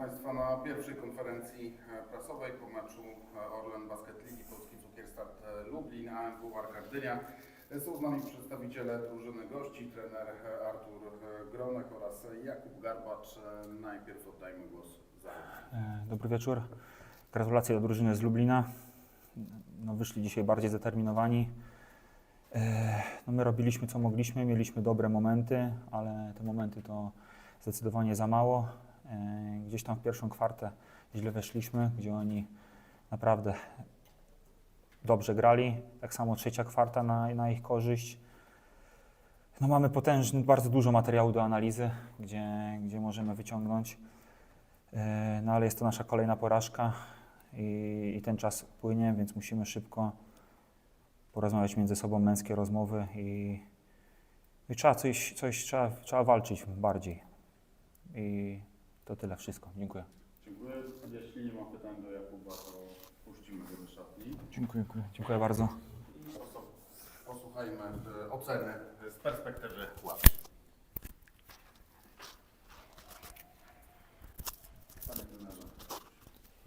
Państwa, na pierwszej konferencji e, prasowej po meczu e, Orlen Basket Ligi Polski Cukier Start e, Lublin, AMW Arka Gdynia są z nami przedstawiciele drużyny gości, trener Artur Gronek oraz Jakub Garbacz. Najpierw oddajmy głos. E, Dobry wieczór. Gratulacje do drużyny z Lublina. No, wyszli dzisiaj bardziej zdeterminowani. No, my robiliśmy co mogliśmy, mieliśmy dobre momenty, ale te momenty to zdecydowanie za mało. E, Gdzieś tam w pierwszą kwartę źle weszliśmy, gdzie oni naprawdę dobrze grali. Tak samo trzecia kwarta na, na ich korzyść. No, mamy potężny, bardzo dużo materiału do analizy, gdzie, gdzie możemy wyciągnąć. E, No ale jest to nasza kolejna porażka i, i ten czas płynie, więc musimy szybko porozmawiać między sobą, męskie rozmowy i, i trzeba coś, coś trzeba, trzeba walczyć bardziej. I to tyle wszystko. Dziękuję. Dziękuję. Jeśli nie ma pytań do Jakuba, to puścimy go do szatni. Dziękuję. Dziękuję bardzo. I oso- posłuchajmy e, oceny z perspektywy. Panie trenerze.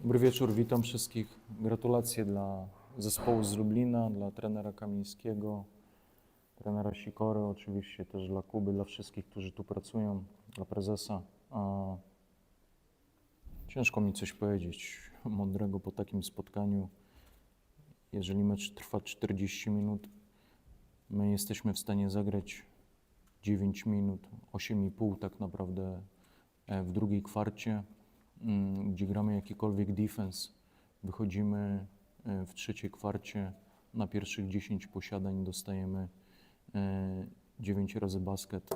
Dobry wieczór, witam wszystkich. Gratulacje dla zespołu z Lublina, dla trenera Kamińskiego, trenera Sikory, oczywiście też dla Kuby, dla wszystkich, którzy tu pracują, dla prezesa. A ciężko mi coś powiedzieć mądrego po takim spotkaniu. Jeżeli mecz trwa 40 minut, my jesteśmy w stanie zagrać 9 minut, 8,5 tak naprawdę e, w drugiej kwarcie mm, gdzie gramy jakikolwiek defense, wychodzimy e, w trzeciej kwarcie, na pierwszych 10 posiadań dostajemy 9 razy basket,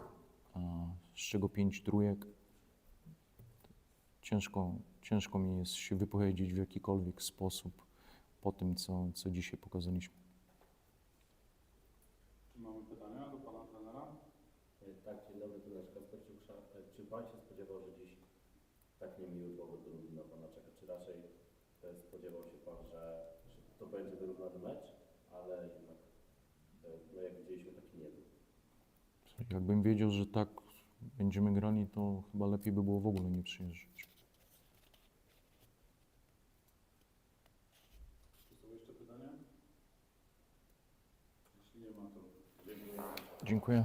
z czego 5 trójek. Ciężko, ciężko mi jest się wypowiedzieć w jakikolwiek sposób po tym, co, co dzisiaj pokazaliśmy. Czy mamy pytania do pana trenera? Tak, dzień dobry, z Kociuksza. E, Czy Pan się spodziewał, że dziś tak niemiły powód do Lublina Pana czeka? Czy raczej e, spodziewał się Pan, że, że to będzie wyrównany mecz, ale jednak, e, no jak widzieliśmy, taki nie był? Jakbym wiedział, że tak będziemy grali, to chyba lepiej by było w ogóle nie przyjeżdżać. Czy są jeszcze pytania? Jeśli nie ma, to dziękuję.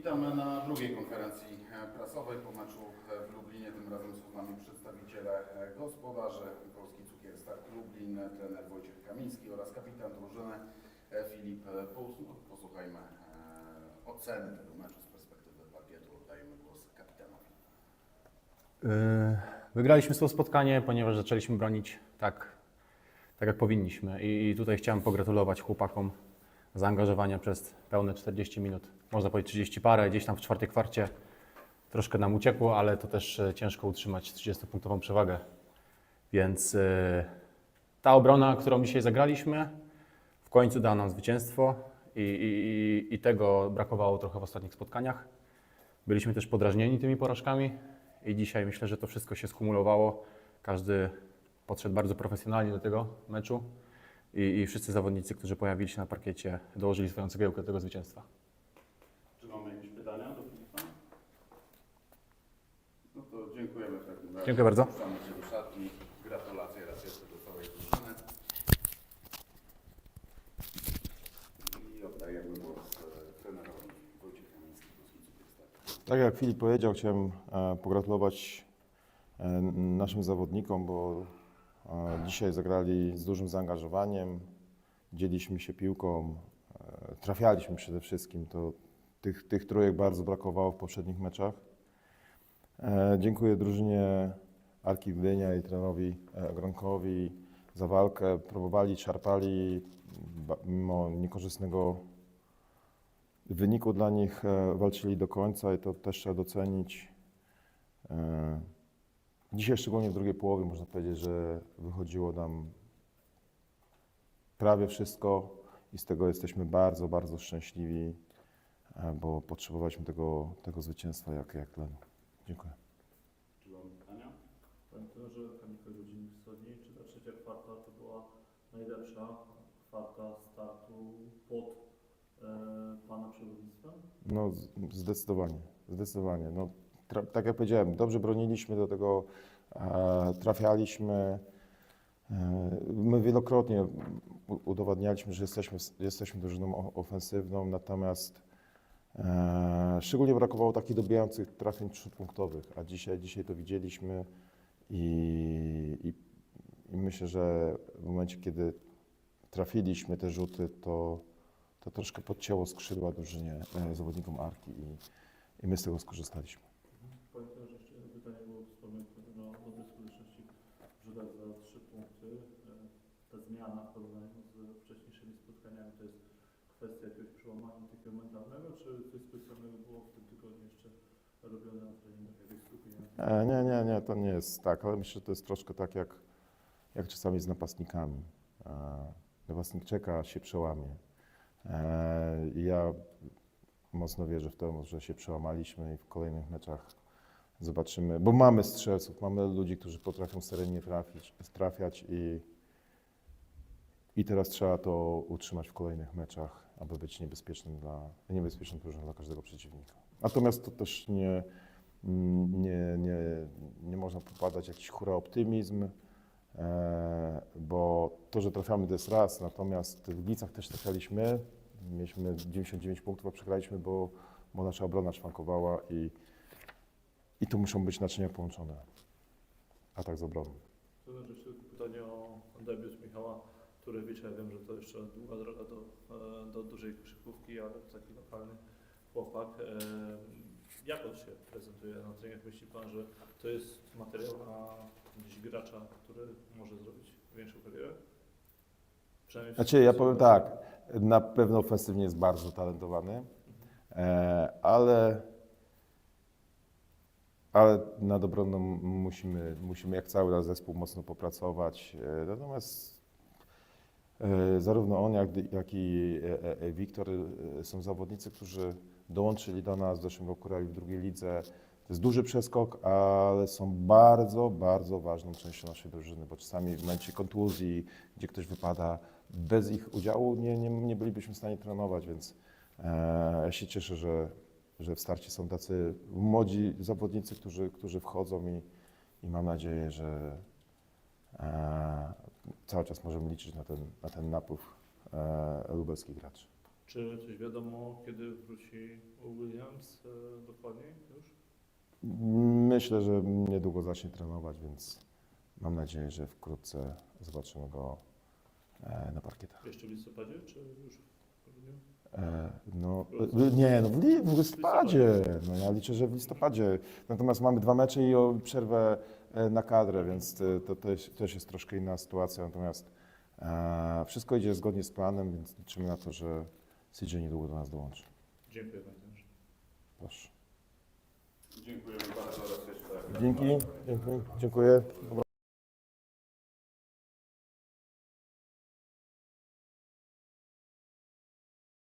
Witamy na drugiej konferencji e, prasowej po meczu e, w Lublinie. Tym razem są z nami przedstawiciele e, gospodarzy Polski Cukier Start Lublin, e, trener Wojciech Kamiński oraz kapitan drużyny e, Filip e. No, posłuchajmy e, oceny tego meczu z perspektywy parkietu. Oddajemy głos kapitanowi. Wygraliśmy to spotkanie, ponieważ zaczęliśmy bronić tak, tak jak powinniśmy. I tutaj chciałem pogratulować chłopakom zaangażowania przez pełne 40 minut. Można powiedzieć 30 parę, gdzieś tam w czwartej kwarcie troszkę nam uciekło, ale to też e, ciężko utrzymać 30-punktową przewagę. Więc e, ta obrona, którą dzisiaj zagraliśmy, w końcu da nam zwycięstwo i, i, i- i tego brakowało trochę w ostatnich spotkaniach. Byliśmy też podrażnieni tymi porażkami i dzisiaj myślę, że to wszystko się skumulowało. Każdy podszedł bardzo profesjonalnie do tego meczu i, i wszyscy zawodnicy, którzy pojawili się na parkiecie, dołożyli swoją cegiełkę do tego zwycięstwa. Czy mamy jakieś pytania do Filipa? No to dziękujemy w takim razie. Dziękuję bardzo. Wracamy się do szatni. Gratulacje raz jeszcze do całej drużyny. I oddajemy głos e, trenerowi Wojciech Kamiński. Tak jak Filip powiedział, chciałem e, pogratulować e, naszym zawodnikom, bo dzisiaj zagrali z dużym zaangażowaniem, dzieliśmy się piłką, e, trafialiśmy przede wszystkim. To tych, tych trójek bardzo brakowało w poprzednich meczach. E, dziękuję drużynie Arki Gdynia i trenerowi e, Gronkowi za walkę. Próbowali, szarpali, mimo niekorzystnego wyniku dla nich walczyli do końca i to też trzeba docenić. Dzisiaj, szczególnie w drugiej połowie, można powiedzieć, że wychodziło nam prawie wszystko i z tego jesteśmy bardzo, bardzo szczęśliwi, e, bo potrzebowaliśmy tego, tego zwycięstwa jak, jak tlenu. Dziękuję. Czy mam pytania? Panie trenerze, Kamika Godziny Wschodniej, czy ta trzecia kwarta to była najlepsza kwarta startu pod e, Pana przewodnictwem? No, zdecydowanie, zdecydowanie. No, tak jak powiedziałem, dobrze broniliśmy do tego, e, trafialiśmy. E, my wielokrotnie udowadnialiśmy, że jesteśmy, jesteśmy drużyną ofensywną, natomiast e, szczególnie brakowało takich dobijających trafień trzypunktowych, a dzisiaj, dzisiaj to widzieliśmy i, i, i myślę, że w momencie, kiedy trafiliśmy te rzuty, to to troszkę podcięło skrzydła drużynie e, zawodnikom Arki i, i my z tego skorzystaliśmy. Panie trenerze, jeszcze jedno pytanie, bo wspomniał Pan o dobrej skuteczności w rzutach za trzy punkty. E, Ta zmiana w porównaniu z wcześniejszymi spotkaniami to jest kwestia jakiegoś przełamania takiego mentalnego, czy coś specjalnego było w tym tygodniu jeszcze robione na treningach, jakieś skupienie? E, nie, nie, nie, to nie jest tak, ale myślę, że to jest troszkę tak jak, jak czasami z napastnikami. E, napastnik czeka, się przełamie. E, ja mocno wierzę w to, że się przełamaliśmy i w kolejnych meczach zobaczymy, bo mamy strzelców, mamy ludzi, którzy potrafią seryjnie trafić, trafiać i, i teraz trzeba to utrzymać w kolejnych meczach, aby być niebezpiecznym dla, niebezpieczną drużyną dla każdego przeciwnika. Natomiast to też nie, nie, nie, nie można popadać w jakiś hura optymizm, e, bo to, że trafiamy to jest raz, natomiast w Gliwicach też trafialiśmy, mieliśmy 99 punktów, a przegraliśmy, bo, bo nasza obrona szwankowała i, i tu muszą być naczynia połączone. Atak z obroną. Jeszcze tylko pytanie o debiut Michała Turewicza. Ja wiem, że to jeszcze długa droga do, e, do dużej koszykówki, ale to taki lokalny chłopak. E, Jak on się prezentuje na treningach? Myśli Pan, że to jest materiał na gdzieś gracza, który może zrobić większą karierę? Przynajmniej Znaczy, ja powiem tak, na pewno ofensywnie jest bardzo utalentowany, e, ale, ale nad obroną musimy, musimy jak cały nasz zespół mocno popracować. E, natomiast e, zarówno on, jak, jak i e, Wiktor są zawodnicy, którzy dołączyli do nas w zeszłym roku grali w drugiej lidze. To jest duży przeskok, ale są bardzo, bardzo ważną częścią naszej drużyny, bo czasami w momencie kontuzji, gdzie ktoś wypada, bez ich udziału nie, nie, nie bylibyśmy w stanie trenować, więc e, ja się cieszę, że, że w starcie są tacy młodzi zawodnicy, którzy, którzy wchodzą i, i mam nadzieję, że e, cały czas możemy liczyć na ten, na ten napływ e, lubelskich graczy. Czy coś wiadomo, kiedy wróci Williams e, dokładniej już? Myślę, że niedługo zacznie trenować, więc mam nadzieję, że wkrótce zobaczymy go e, na parkietach. Jeszcze w listopadzie, czy już w grudniu? E, No, e, nie, no w, li, w listopadzie. No, ja liczę, że w listopadzie. Natomiast mamy dwa mecze i o przerwę e, na kadrę, więc to też, też jest troszkę inna sytuacja. Natomiast e, wszystko idzie zgodnie z planem, więc liczymy na to, że CJ niedługo do nas dołączy. Dziękuję Trenerze. Proszę. Dziękujemy bardzo. Dzięki. Dziękuję. Dziękuję.